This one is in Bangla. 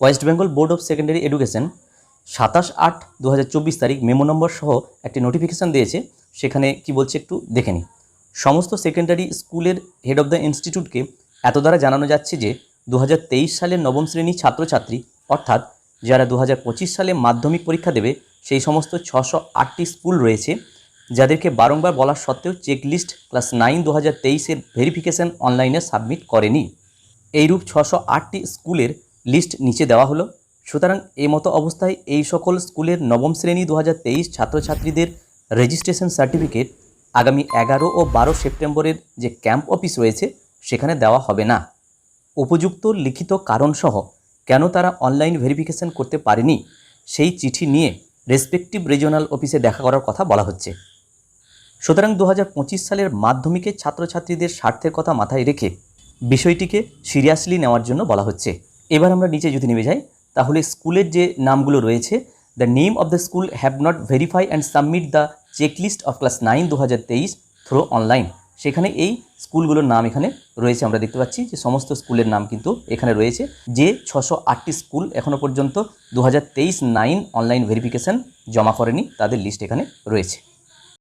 West Bengal board of secondary education সাতাশ আট দু তারিখ মেমো নম্বর সহ একটি নোটিফিকেশান দিয়েছে। সেখানে কি বলছে একটু দেখে নিই। সমস্ত সেকেন্ডারি স্কুলের হেড অফ দ্য ইনস্টিটিউটকে এত দ্বারা জানানো যাচ্ছে যে দু হাজার তেইশ সালের নবম শ্রেণির ছাত্রছাত্রী, অর্থাৎ যারা দু হাজার পঁচিশ সালে মাধ্যমিক পরীক্ষা দেবে, সেই সমস্ত ছশো আটটি স্কুল রয়েছে, যাদেরকে বারংবার বলা সত্ত্বেও চেকলিস্ট ক্লাস নাইন দু হাজার তেইশের ভেরিফিকেশান অনলাইনে সাবমিট করেনি। এইরূপ ছশো আটটি স্কুলের লিস্ট নিচে দেওয়া হলো। সুতরাং এই মতো অবস্থায় এই সকল স্কুলের নবম শ্রেণি দু হাজার তেইশ ছাত্রছাত্রীদের রেজিস্ট্রেশন সার্টিফিকেট আগামী এগারো ও বারো সেপ্টেম্বরের যে ক্যাম্প অফিস রয়েছে, সেখানে দেওয়া হবে না। উপযুক্ত লিখিত কারণসহ কেন তারা অনলাইন ভেরিফিকেশন করতে পারেনি, সেই চিঠি নিয়ে রেসপেক্টিভ রিজিওনাল অফিসে দেখা করার কথা বলা হচ্ছে। সুতরাং দু হাজার পঁচিশ সালের মাধ্যমিকে ছাত্রছাত্রীদের স্বার্থের কথা মাথায় রেখে বিষয়টিকে সিরিয়াসলি নেওয়ার জন্য বলা হচ্ছে। এবার আমরা নিচে যদি নেমে যাই, তাহলে স্কুলের যে নামগুলো রয়েছে the name of the school have not verify and submit the checklist of class nine দু হাজার তেইশ থ্রো অনলাইন সেখানে এই স্কুলগুলোর নাম এখানে রয়েছে, আমরা দেখতে পাচ্ছি যে সমস্ত স্কুলের নাম কিন্তু এখানে রয়েছে, যে ছশো আটটি স্কুল এখনও পর্যন্ত দু হাজার তেইশ নাইন অনলাইন ভেরিফিকেশান জমা করেনি, তাদের লিস্ট এখানে রয়েছে।